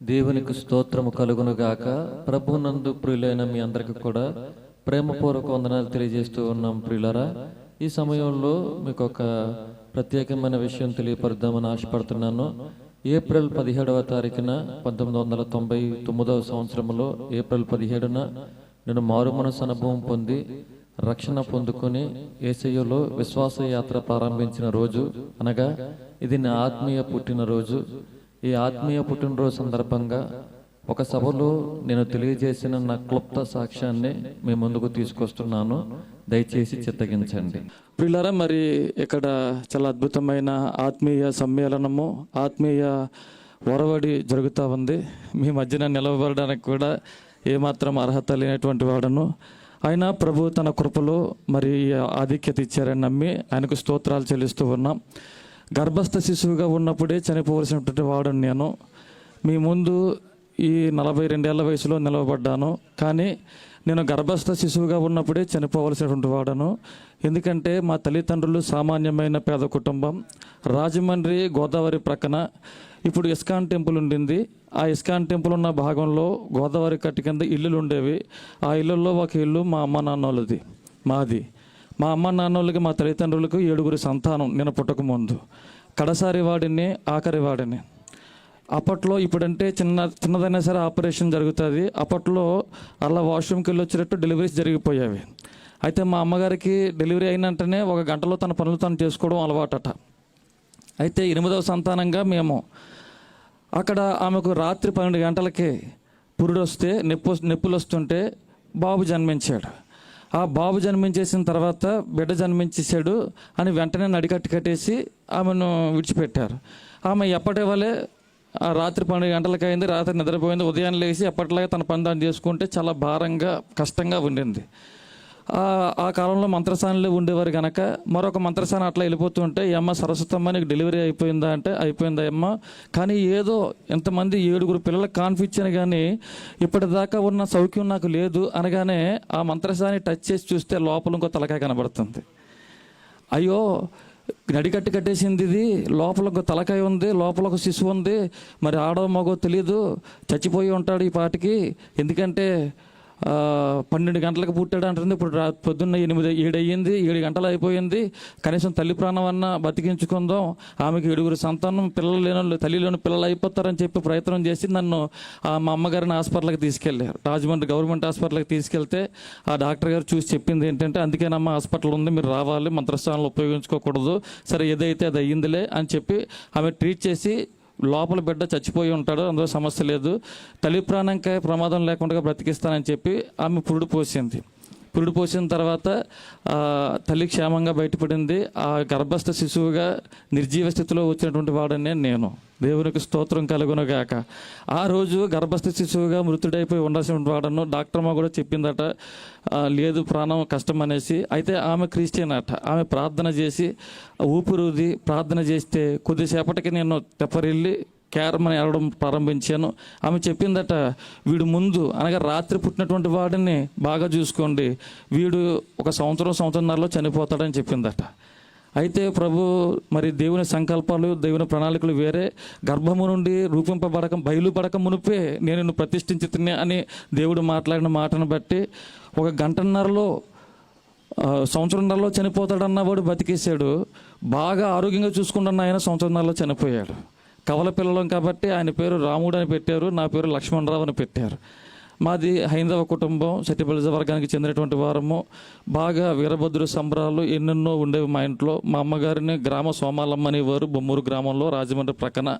దేవునికి స్తోత్రము కలుగును గాక. ప్రభునందు ప్రియులైన మీ అందరికి కూడా ప్రేమపూర్వక వందనాలు తెలియజేస్తూ ఉన్నాం ప్రియులరా. ఈ సమయంలో మీకు ఒక ప్రత్యేకమైన విషయం తెలియపరుద్దామని ఆశపడుతున్నాను. ఏప్రిల్ పదిహేడవ తారీఖున పంతొమ్మిది వందల తొంభై తొమ్మిదవ సంవత్సరంలో ఏప్రిల్ పదిహేడున నేను మారు మనసు అనుభవం పొంది రక్షణ పొందుకొని ఏసయ్యలో విశ్వాస యాత్ర ప్రారంభించిన రోజు అనగా ఇది నా ఆత్మీయ పుట్టినరోజు. ఈ ఆత్మీయ పుట్టినరోజు సందర్భంగా ఒక సభలో నేను తెలియజేసిన నా క్లుప్త సాక్ష్యాన్ని మీ ముందుకు తీసుకొస్తున్నాను. దయచేసి చిత్తగించండి. ప్రియులారా మరి ఇక్కడ చాలా అద్భుతమైన ఆత్మీయ సమ్మేళనము ఆత్మీయ ఒరవడి జరుగుతూ ఉంది. మీ మధ్యన నిలవబడడానికి కూడా ఏమాత్రం అర్హత లేనటువంటి వాడను. అయినా ప్రభు తన కృపలో మరి ఆధిక్యత ఇచ్చారని నమ్మి ఆయనకు స్తోత్రాలు చెల్లిస్తూ ఉన్నాం. గర్భస్థ శిశువుగా ఉన్నప్పుడే చనిపోవలసినటువంటి వాడని నేను. మీ ముందు ఈ నలభై రెండేళ్ళ వయసులో నిలవబడ్డాను. కానీ నేను గర్భస్థ శిశువుగా ఉన్నప్పుడే చనిపోవలసినటువంటి వాడను. ఎందుకంటే మా తల్లిదండ్రులు సామాన్యమైన పేద కుటుంబం. రాజమండ్రి గోదావరి ప్రక్కన ఇప్పుడు ఇస్కాన్ టెంపుల్ ఉండింది. ఆ ఇస్కాన్ టెంపుల్ ఉన్న భాగంలో గోదావరి కట్టి కింద ఇల్లులు ఉండేవి ఆ ఇళ్ళల్లో ఒక ఇల్లు మా అమ్మ నాన్నోళ్ళది మాది. మా అమ్మ నాన్నోళ్ళకి మా తల్లిదండ్రులకు ఏడుగురు సంతానం నేను పుట్టక ముందు. కడసారి వాడిని ఆఖరి వాడిని. అప్పట్లో ఇప్పుడంటే చిన్న చిన్నదైనా సరే ఆపరేషన్ జరుగుతుంది. అప్పట్లో అలా వాష్రూమ్కి వెళ్ళి వచ్చినట్టు డెలివరీస్ జరిగిపోయేవి. అయితే మా అమ్మగారికి డెలివరీ అయిన వెంటనే ఒక గంటలో తన పనులు తను చేసుకోవడం అలవాటట. అయితే ఎనిమిదవ సంతానంగా మేము అక్కడ ఆమెకు రాత్రి పన్నెండు గంటలకి పురుడు వస్తే నొప్పి నొప్పులు వస్తుంటే బాబు జన్మించాడు. ఆ బాబు జన్మించేసిన తర్వాత బిడ్డ జన్మించేసాడు అని వెంటనే నడికట్టు కట్టేసి ఆమెను విడిచిపెట్టారు. ఆమె ఎప్పటి వలె ఆ రాత్రి పన్నెండు గంటలకైంది అయింది రాత్రి నిద్రపోయింది ఉదయం లేచి ఎప్పటిలాగే తన పని దాన్ని చేసుకుంటే చాలా భారంగా కష్టంగా ఉండింది. ఆ కాలంలో మంత్రసానులు ఉండేవారు కనుక మరొక మంత్రసాన అట్లా వెళ్ళిపోతుంటే ఈ అమ్మ సరస్వతమ్మ నీకు డెలివరీ అయిపోయిందా? అంటే అయిపోయిందా అమ్మ. కానీ ఏదో ఎంతమంది ఏడుగురు పిల్లలకు కాన్ఫిచ్చాను కానీ ఇప్పటిదాకా ఉన్న సౌఖ్యం నాకు లేదు అనగానే ఆ మంత్రసాని టచ్ చేసి చూస్తే లోపల ఇంకో తలకాయ కనబడుతుంది. అయ్యో నడికట్టు కట్టేసింది ఇది లోపల ఒక తలకాయ ఉంది లోపల ఒక శిశువు ఉంది మరి ఆడో మగో తెలియదు చచ్చిపోయి ఉంటాడు ఈ పాటికి. ఎందుకంటే పన్నెండు గంటలకు పుట్టాడు అంటుంది. ఇప్పుడు పొద్దున్న ఎనిమిది ఏడు అయ్యింది ఏడు గంటలు అయిపోయింది. కనీసం తల్లి ప్రాణం అన్న బతికించుకుందాం. ఆమెకి ఏడుగురు సంతానం పిల్లలు లేని తల్లి లేని పిల్లలు అయిపోతారని చెప్పి ప్రయత్నం చేసి నన్ను ఆ, మా అమ్మగారిని హాస్పిటల్కి తీసుకెళ్ళారు. రాజమండ్రి గవర్నమెంట్ హాస్పిటల్కి తీసుకెళ్తే ఆ డాక్టర్ గారు చూసి చెప్పింది ఏంటంటే అందుకేనమ్మ హాస్పిటల్ ఉంది మీరు రావాలి మంత్రస్థానంలో ఉపయోగించుకోకూడదు. సరే ఏదైతే అది అయ్యిందిలే అని చెప్పి ఆమె ట్రీట్ చేసి లోపల బిడ్డ చచ్చిపోయి ఉంటాడు అందులో సమస్య లేదు. తల్లి ప్రాణంకాయ ప్రమాదం లేకుండా బ్రతికిస్తానని చెప్పి ఆమె పురుడు పోసింది. పురుడు పోసిన తర్వాత తల్లి క్షేమంగా బయటపడింది. ఆ గర్భస్థ శిశువుగా నిర్జీవ స్థితిలో వచ్చినటువంటి వాడనే నేను. దేవునికి స్తోత్రం కలుగునగాక. ఆ రోజు గర్భస్థ శిశువుగా మృతుడైపోయి ఉండాల్సిన వాడను డాక్టర్ అమ్మ కూడా చెప్పిందట లేదు ప్రాణం కష్టం అనేసి. అయితే ఆమె క్రిస్టియన్ అట ఆమె ప్రార్థన చేసి ఊపిరుది ప్రార్థన చేస్తే కొద్దిసేపటికి నేను తెప్పరిల్లి కేరమని ఏడవడం ప్రారంభించాను. ఆమె చెప్పిందట వీడు ముందు అనగా రాత్రి పుట్టినటువంటి వాడిని బాగా చూసుకోండి. వీడు ఒక సంవత్సరం సంవత్సరంన్నరలో చనిపోతాడని చెప్పిందట. అయితే ప్రభు మరి దేవుని సంకల్పాలు దేవుని ప్రణాళికలు వేరే. గర్భము నుండి రూపింపబడక బయలుపడక మునిపే నేను నిన్ను ప్రతిష్ఠించి అని దేవుడు మాట్లాడిన మాటను బట్టి ఒక గంటన్నరలో సంవత్సరంన్నరలో చనిపోతాడన్నవాడు బతికేశాడు. బాగా ఆరోగ్యంగా చూసుకుంటున్న ఆయన సంవత్సరంన్నరలో చనిపోయాడు. కవల పిల్లలం కాబట్టి ఆయన పేరు రాముడు అని పెట్టారు నా పేరు లక్ష్మణరావు అని పెట్టారు. మాది హైందవ కుటుంబం శెట్టిబలిజ వర్గానికి చెందినటువంటి వారము. బాగా వీరభద్రుడు సంబరాలు ఎన్నెన్నో ఉండేవి మా ఇంట్లో. మా అమ్మగారిని గ్రామ సోమాలమ్మ అనేవారు బొమ్మూరు గ్రామంలో రాజమండ్రి ప్రక్కన.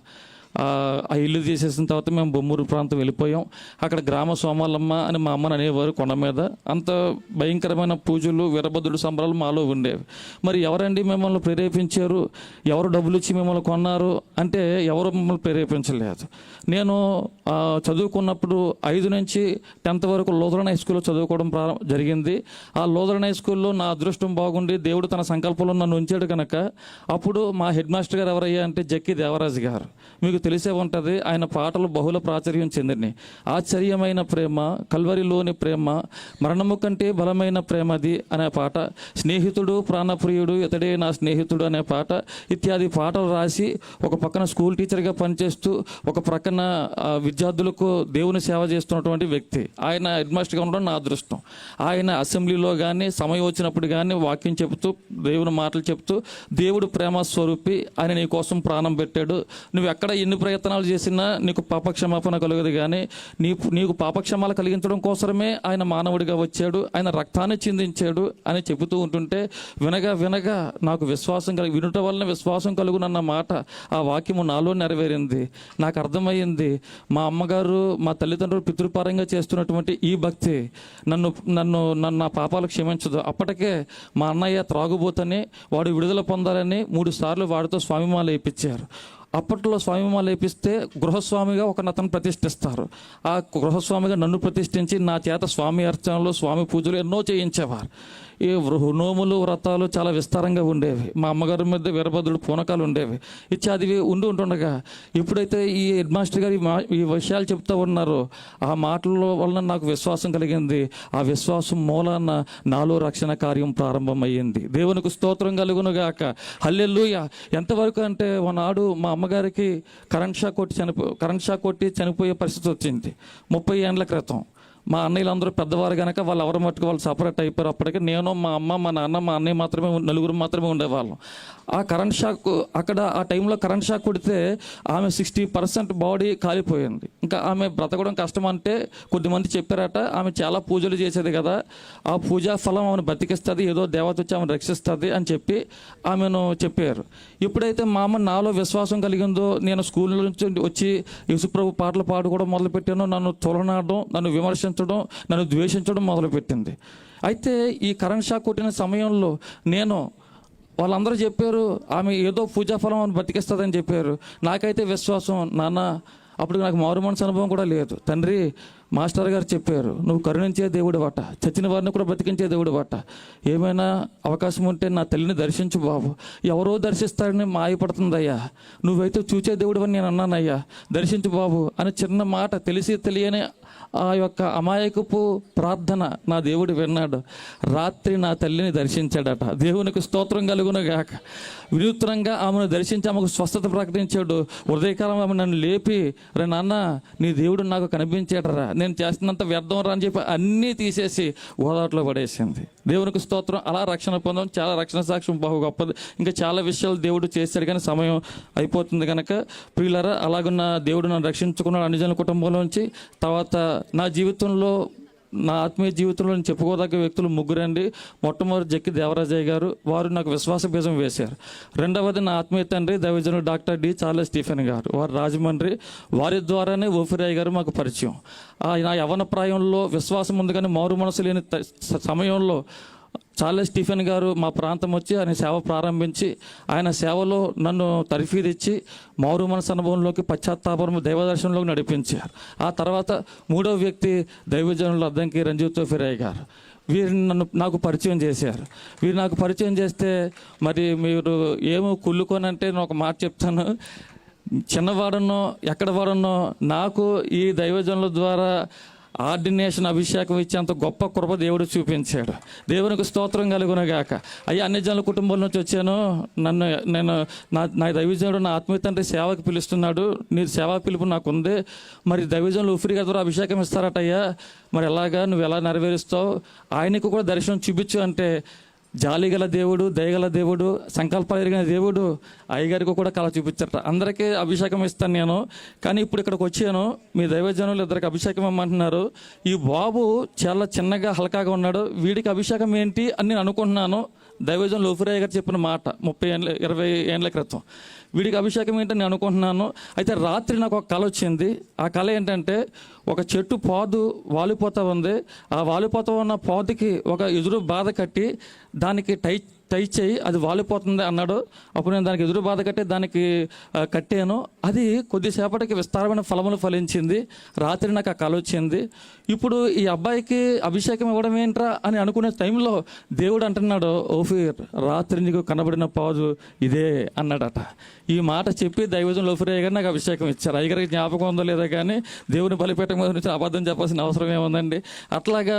ఆ ఇల్లు తీసేసిన తర్వాత మేము బొమ్మూరు ప్రాంతం వెళ్ళిపోయాం. అక్కడ గ్రామ సోమాలమ్మ అని మా అమ్మని అనేవారు కొండ మీద. అంత భయంకరమైన పూజలు వీరభద్రుడు సంబరాలు మాలో ఉండేవి. మరి ఎవరండి మిమ్మల్ని ప్రేరేపించారు? ఎవరు డబ్బులు ఇచ్చి మిమ్మల్ని కొన్నారు? అంటే ఎవరు మిమ్మల్ని ప్రేరేపించలేదు. నేను చదువుకున్నప్పుడు ఐదు నుంచి టెన్త్ వరకు లోదరన్ హై స్కూల్లో చదువుకోవడం ప్రారం జరిగింది. ఆ లోదరన్ హై స్కూల్లో నా అదృష్టం బాగుండి దేవుడు తన సంకల్పంలో నన్ను ఉంచాడు కనుక అప్పుడు మా హెడ్ మాస్టర్ గారు ఎవరయ్యా అంటే జక్కి దేవరాజు గారు. మీకు తెలిసే ఉంటుంది ఆయన పాటలు బహుళ ప్రాచుర్యం చెందినవి. ఆశ్చర్యమైన ప్రేమ కల్వరిలోని ప్రేమ మరణము కంటే బలమైన ప్రేమది అనే పాట. స్నేహితుడు ప్రాణప్రియుడు ఇతడే నా స్నేహితుడు అనే పాట. ఇత్యాది పాటలు రాసి ఒక పక్కన స్కూల్ టీచర్గా పనిచేస్తూ ఒక ప్రక్కన విద్యార్థులకు దేవుని సేవ చేస్తున్నటువంటి వ్యక్తి. ఆయన హెడ్మాస్టర్గా ఉండడం నా అదృష్టం. ఆయన అసెంబ్లీలో కానీ సమయం వచ్చినప్పుడు కానీ వాక్యం చెబుతూ దేవుని మాటలు చెప్తూ దేవుడు ప్రేమ స్వరూపి ఆయన నీ కోసం ప్రాణం పెట్టాడు. నువ్వు ఎక్కడ ఎన్ని ప్రయత్నాలు చేసినా నీకు పాపక్షమాపణ కలగదు కానీ నీ నీకు పాపక్షమాలు కలిగించడం కోసమే ఆయన మానవుడిగా వచ్చాడు ఆయన రక్తాన్ని చిందించాడు అని చెబుతూ ఉంటుంటే వినగా వినగా నాకు విశ్వాసం కలిగి వినుట వలన విశ్వాసం కలుగునన్న మాట ఆ వాక్యము నాలో నెరవేరింది. నాకు అర్థమయ్యింది మా అమ్మగారు మా తల్లిదండ్రులు పితృపారంగా చేస్తున్నటువంటి ఈ భక్తి నన్ను నన్ను నన్ను నా పాపాలు క్షమించదు. అప్పటికే మా అన్నయ్య త్రాగుబోతని వాడు విడుదల పొందాలని మూడు సార్లు వాడితో స్వామిమాల వేయించారు అప్పట్లో స్వామిమాల లేపిస్తే గృహస్వామిగా ఒక అతను ప్రతిష్ఠిస్తారు. ఆ గృహస్వామిగా నన్ను ప్రతిష్ఠించి నా చేత స్వామి అర్చనలు స్వామి పూజలు ఎన్నో చేయించేవారు. ఈ వృ- నోములు వ్రతాలు చాలా విస్తారంగా ఉండేవి. మా అమ్మగారి మీద వీరభద్రుడు పూనకాలు ఉండేవి. ఇత్యాదివి ఉండి ఉంటుండగా ఎప్పుడైతే ఈ హెడ్ మాస్టర్ గారు ఈ మా ఈ విషయాలు చెప్తా ఉన్నారో ఆ మాటల వలన నాకు విశ్వాసం కలిగింది. ఆ విశ్వాసం మూలాన నాలో రక్షణ కార్యం ప్రారంభమయ్యింది. దేవునికి స్తోత్రం కలుగునుగాక హల్లెల్లుయ ఎంతవరకు అంటే ఒకనాడు మా అమ్మగారికి కరెంట్ షాక్ కొట్టి చనిపో కరెంట్ షాక్ కొట్టి చనిపోయే పరిస్థితి వచ్చింది. ముప్పై ఏండ్ల క్రితం. మా అన్నయ్యలు అందరూ పెద్దవారు కనుక వాళ్ళు ఎవరు మట్టుకు వాళ్ళు సపరేట్ అయిపోయారు అప్పటికి నేను మా అమ్మ మా నాన్న మా అన్నయ్య మాత్రమే నలుగురు మాత్రమే ఉండేవాళ్ళం. ఆ కరెంట్ షాక్ అక్కడ ఆ టైంలో కరెంట్ షాక్ కొడితే ఆమె సిక్స్టీ పర్సెంట్ బాడీ కాలిపోయింది. ఇంకా ఆమె బ్రతకడం కష్టం అంటే కొద్దిమంది చెప్పారట ఆమె చాలా పూజలు చేసేది కదా ఆ పూజా ఫలం ఆమెను బతికిస్తుంది ఏదో దేవత వచ్చి ఆమెను రక్షిస్తుంది అని చెప్పి ఆమెను చెప్పారు. ఎప్పుడైతే మా అమ్మ నాలో విశ్వాసం కలిగిందో నేను స్కూల్ నుంచి వచ్చి యేసుప్రభు పాటలు పాడుకోవడం మొదలుపెట్టాను నన్ను తొలనాడడం నన్ను విమర్శించడం నన్ను ద్వేషించడం మొదలుపెట్టింది. అయితే ఈ కరెంట్ షాక్ కొట్టిన సమయంలో నేను వాళ్ళందరూ చెప్పారు ఆమె ఏదో పూజాఫలం అని బతికిస్తుందని చెప్పారు. నాకైతే విశ్వాసం నాన్న అప్పుడు నాకు మారు మనసు అనుభవం కూడా లేదు. తండ్రి మాస్టర్ గారు చెప్పారు నువ్వు కరుణించే దేవుడు బట్ట చచ్చిన వారిని కూడా బ్రతికించే దేవుడు బట్ట ఏమైనా అవకాశం ఉంటే నా తల్లిని దర్శించు బాబు. ఎవరో దర్శిస్తారని మాయపడుతుందయ్యా. నువ్వైతే చూచే దేవుడు అని నేను అన్నానయ్యా. దర్శించు బాబు అని చిన్న మాట తెలిసి తెలియని ఆ యొక్క అమాయకపు ప్రార్థన నా దేవుడు విన్నాడు. రాత్రి నా తల్లిని దర్శించాడట. దేవునికి స్తోత్రం కలుగును గాక. వినూత్నంగా ఆమెను దర్శించి ఆమెకు స్వస్థత ప్రకటించాడు. హృదయకాలం ఆమె నన్ను లేపి రే నాన్న నీ దేవుడు నాకు కనిపించాడరా. నేను చేస్తున్నంత వ్యర్థం రా అని చెప్పి అన్నీ తీసేసి ఓదాట్లో పడేసింది. దేవునికి స్తోత్రం. అలా రక్షణ పొందడం చాలా రక్షణ సాక్ష్యం. బహు గొప్పది. ఇంకా చాలా విషయాలు దేవుడు చేశాడు కానీ సమయం అయిపోతుంది కనుక ప్రియులరా అలాగున్న దేవుడు నన్ను రక్షించుకున్నాడు అన్ని జనుల కుటుంబంలో నుంచి. తర్వాత నా జీవితంలో నా ఆత్మీయ జీవితంలో నేను చెప్పుకోదగ్గ వ్యక్తులు ముగ్గురండి. మొట్టమొదటి జక్కి దేవరాజయ్య గారు వారు నాకు విశ్వాస బీజం వేశారు. రెండవది నా ఆత్మీయ తండ్రి దైవజనుడు డాక్టర్ డి చార్ల స్టీఫెన్ గారు. వారు రాజమండ్రి. వారి ద్వారానే ఓఫిరాయ్ గారు మాకు పరిచయం. నా యవన ప్రాయంలో విశ్వాసం ఉంది కానీ మారు మనసు లేని సమయంలో చార్లెస్ స్టీఫెన్ గారు మా ప్రాంతం వచ్చి ఆయన సేవ ప్రారంభించి ఆయన సేవలో నన్ను తర్ఫీదిచ్చి మారు మనసు అనుభవంలోకి పశ్చాత్తాపం దైవదర్శనంలోకి నడిపించారు. ఆ తర్వాత మూడో వ్యక్తి దైవజనుల అద్దంకి రంజిత్ ఫిరయ్య గారు. వీరిని నన్ను నాకు పరిచయం చేశారు. వీరు నాకు పరిచయం చేస్తే మరి మీరు ఏమో కుళ్ళుకోనంటే నేను ఒక మాట చెప్తాను. చిన్నవాడనో ఎక్కడ వాడనో నాకు ఈ దైవజనుల ద్వారా ఆర్డినేషన్ అభిషేకం ఇచ్చేంత గొప్ప కృప దేవుడు చూపించాడు. దేవునికి స్తోత్రం కలుగునగాక. అయ్యా అన్ని జనుల కుటుంబం నుంచి వచ్చాను. నన్ను నేను నా నా దైవజనుడు నా ఆత్మీయ తండ్రి సేవకు పిలుస్తున్నాడు. నీ సేవా పిలుపు నాకు ఉంది మరి దైవజనులు ఉఫ్రిగా ద్వారా అభిషేకం ఇస్తారట అయ్యా మరి ఎలాగా నువ్వు ఎలా నెరవేరుస్తావు? ఆయనకు కూడా దర్శనం చూపించు అంటే జాలిగల దేవుడు దయగల దేవుడు సంకల్పాలు ఎరిగిన దేవుడు అయ్యగారికి కూడా కళ చూపించట. అందరికీ అభిషేకం ఇస్తాను నేను. కానీ ఇప్పుడు ఇక్కడికి వచ్చాను. మీ దైవజనులు ఇద్దరికి అభిషేకం ఇమ్మంటున్నారు ఈ బాబు చాలా చిన్నగా హల్కాగా ఉన్నాడు. వీడికి అభిషేకం ఏంటి అని నేను అనుకుంటున్నాను. దైవజనులు ఉఫురయ్య గారు చెప్పిన మాట ముప్పై ఏళ్ళ ఇరవై ఏళ్ళ క్రితం. వీడికి అభిషేకం ఏంటని నేను అనుకుంటున్నాను. అయితే రాత్రి నాకు ఒక కళ వచ్చింది. ఆ కళ ఏంటంటే ఒక చెట్టు పాదు వాలిపోతా ఉంది. ఆ వాలిపోతా ఉన్న పాదుకి ఒక ఎదురు బాధ కట్టి దానికి టై టై చేయి అది వాలిపోతుంది అన్నాడు. అప్పుడు నేను దానికి ఎదురు బాధ కట్టి దానికి కట్టాను. అది కొద్దిసేపటికి విస్తారమైన ఫలములు ఫలించింది. రాత్రి నాకు ఆ కళ వచ్చింది. ఇప్పుడు ఈ అబ్బాయికి అభిషేకం ఇవ్వడం ఏంట్రా అని అనుకునే టైంలో దేవుడు అంటున్నాడు ఓఫీర్ రాత్రి నీకు కనబడిన పాజు ఇదే అన్నాడట. ఈ మాట చెప్పి దైవజం లోఫిరయ్య గారు నాకు అభిషేకం ఇచ్చారు. అయ్యగారికి జ్ఞాపకం ఉందో లేదో కానీ దేవుని బలిపేటం మీద నుంచి అబద్ధం చెప్పాల్సిన అవసరం ఏముందండి? అట్లాగా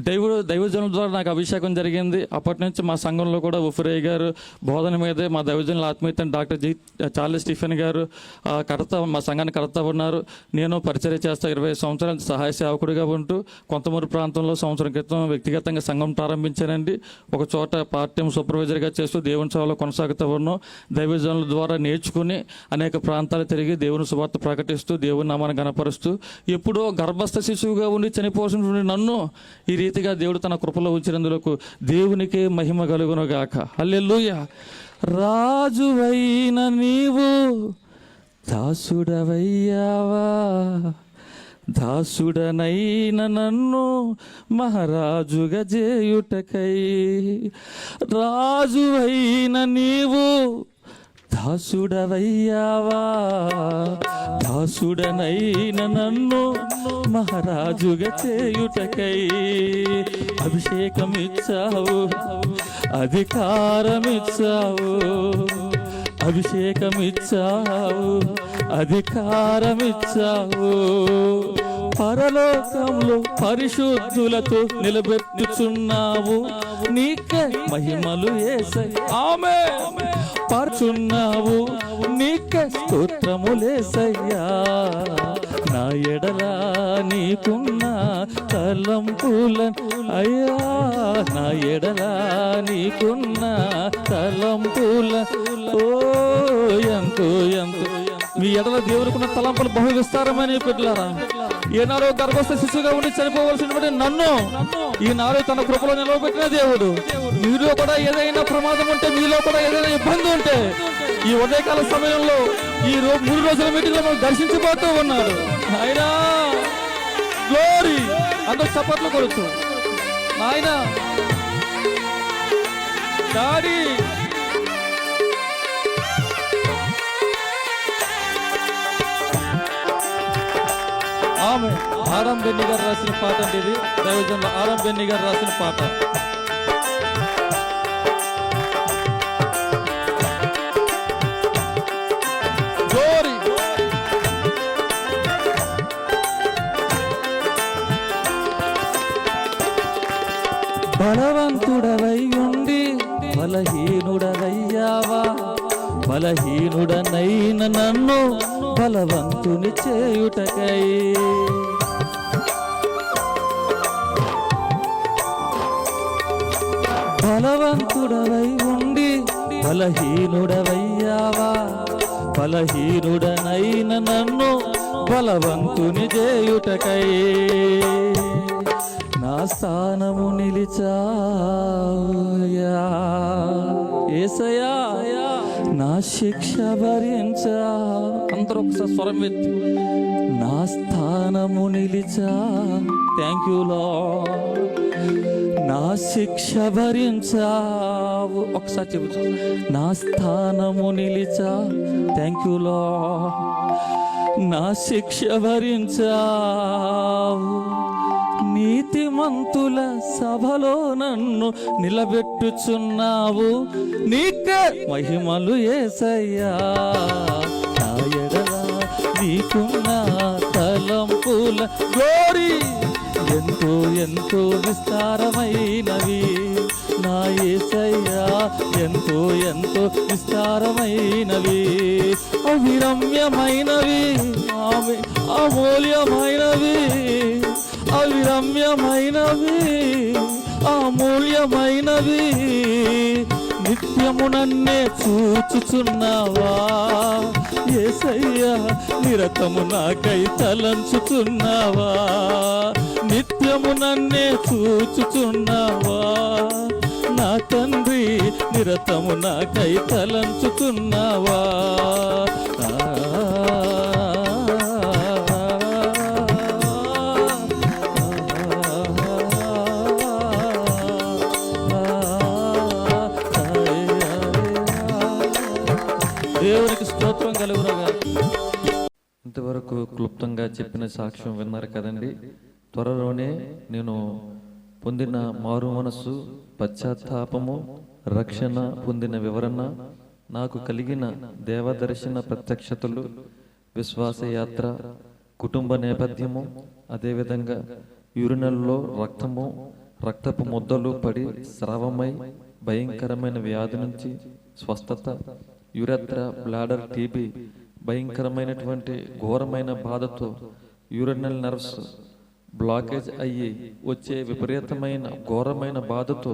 దైవుడు దైవజనుల ద్వారా నాకు అభిషేకం జరిగింది. అప్పటి నుంచి మా సంఘంలో కూడా ఉఫిరయ్య గారు బోధన మీదే మా దైవజనుల ఆత్మీయత డాక్టర్ జి చార్లెస్ స్టీఫెన్ గారు ఆ, కడతా మా సంఘాన్ని కడతా ఉన్నారు. నేను పరిచయం చేస్తా ఇరవై సంవత్సరాలు సహాయ సేవకుడిగా ఉంటూ కొంతమూరు ప్రాంతంలో సంవత్సరం క్రితం వ్యక్తిగతంగా సంఘం ప్రారంభించానండి. ఒక చోట పార్ట్ టైం సూపర్వైజర్గా చేస్తూ దేవుని సేవలో కొనసాగుతూ ఉన్నాం. దైవజనుల ద్వారా నేర్చుకుని అనేక ప్రాంతాలు తిరిగి దేవుని సువార్త ప్రకటిస్తూ దేవుని నామాన్ని గనపరుస్తూ ఎప్పుడో గర్భస్థ శిశువుగా ఉండి చనిపోవాల్సిన నన్ను ఈ రీతిగా దేవుడు తన కృపలో ఉంచినందులకు దేవునికే మహిమ కలుగును కలుగునుగాక అల్లెలుయ రాజువైన నీవు దాసుడవయ్యావా? దాసుడనైన నన్ను మహారాజుగా చేయుటకై రాజువైన నీవు దాసుడవయ్యావా? దాసుడనైన నన్ను మహారాజుగా చేయుటకై అభిషేకమిచ్చావు అధికారమిచ్చావు అభిషేకమిచ్చావు అధికారమిచ్చావు. పరలోకంలో పరిశుద్ధులతో నిలబెట్టుచున్నావు నీకే మహిమలు ఏసై ఆమె పరుచున్నావు నీ స్తోత్రములేసయ్యా నా ఎడల నీకున్న తలంపుల అయ్యా నా ఎడల నీకున్న తలంపుల ఓ ఎంతో ఎంతో. మీ ఎడల దేవుడుకున్న తలంపులు బహు విస్తారమని పెట్టారా ఏనాడో గర్భస్థ శిశువుగా ఉండి చనిపోవలసినటువంటి నన్ను ఈనాడు తన కృపలో నిలవబెట్టిన దేవుడు. మీలో కూడా ఏదైనా ప్రమాదం ఉంటే మీలో కూడా ఏదైనా ఇబ్బంది ఉంటే ఈ ఉదయకాల సమయంలో ఈ రోజు మూడు రోజుల మీటింగ్లో దర్శించిపోతూ ఉన్నాడు. ఆయన గ్లోరీ అందరూ చప్పట్లు కొడుతూ. ఆయన డాడీ ఆమె ఆరం బెన్ని గారు రాసిన పాట అండి ఇది. దైవజంలో ఆరం బెన్ని గారు రాసిన పాట. బలవంతుడవై ఉండి బలహీనుడవయ్యావా? బలహీనుడనైన నన్ను బలవంతుని చేయుటకై బలహీనుడవయ్యావా? బలహీనుడనైన నన్ను బలవంతుని చేయుటకై నా స్థానము నిలిచాయా? ఏసయా నా శిక్ష భరించా? అందరూ ఒకసారి స్వరం ఎత్తి నా స్థానము నిలిచా? థ్యాంక్ యూ లో నా శిక్ష భరించావు ఒకసారి చెబుతా. నా స్థానము నిలిచా. థ్యాంక్ యూ లో నా శిక్ష భరించావు నీతిమంతుల సభలో నన్ను నిలబెట్టుచున్నావు. నీకే మహిమలు ఏసయ్యా. నా నీకున్న తలంపుల గోరీ ఎంతో ఎంతో విస్తారమైనవి. నా ఏసయ్యా ఎంతో ఎంతో విస్తారమైనవి. అవిరమ్యమైనవి ఆమె అమూల్యమైనవి. అవిరమ్యమైనవి అమూల్యమైనవి. నిత్యము నన్నే చూచుచున్నావా? ఏసయ్యా నిరతము నాకై తలంచుచున్నావా? నిత్యము నన్నే చూచుచున్నావా? నా తండ్రి నిరతము నాకై తలంచుతున్నావా దేవునికి స్తోత్రం కలుగునగా ఇంతవరకు క్లుప్తంగా చెప్పిన సాక్ష్యం విన్నారు కదండి. త్వరలోనే నేను పొందిన మారు మనస్సు పశ్చాత్తాపము రక్షణ పొందిన వివరణ నాకు కలిగిన దేవదర్శన ప్రత్యక్షతలు విశ్వాసయాత్ర కుటుంబ నేపథ్యము అదేవిధంగా యూరినల్లో రక్తము రక్తపు ముద్దలు పడి స్రావమై భయంకరమైన వ్యాధి నుంచి స్వస్థత యురత్ర బ్లాడర్ టీబీ భయంకరమైనటువంటి ఘోరమైన బాధతో యూరినల్ నర్వ్స్ బ్లాకేజ్ అయ్యి వచ్చే విపరీతమైన ఘోరమైన బాధతో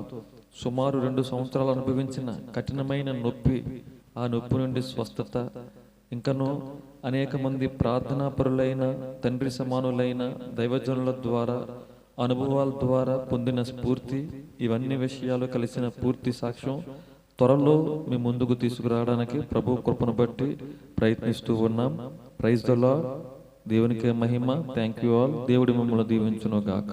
సుమారు రెండు సంవత్సరాలు అనుభవించిన కఠినమైన నొప్పి ఆ నొప్పి నుండి స్వస్థత. ఇంకను అనేక మంది ప్రార్థనాపరులైన తండ్రి సమానులైన దైవజనుల ద్వారా అనుభవాల ద్వారా పొందిన స్ఫూర్తి ఇవన్నీ విషయాలు కలిసిన పూర్తి సాక్ష్యం. త్వరలో మీ ముందుకు తీసుకురావడానికి ప్రభు కృపను బట్టి ప్రయత్నిస్తూ ఉన్నాం. ప్రైజ్ ద దేవునికి మహిమ. థ్యాంక్ యూ ఆల్ దేవుడి మిమ్మల్ని దీవించును గాక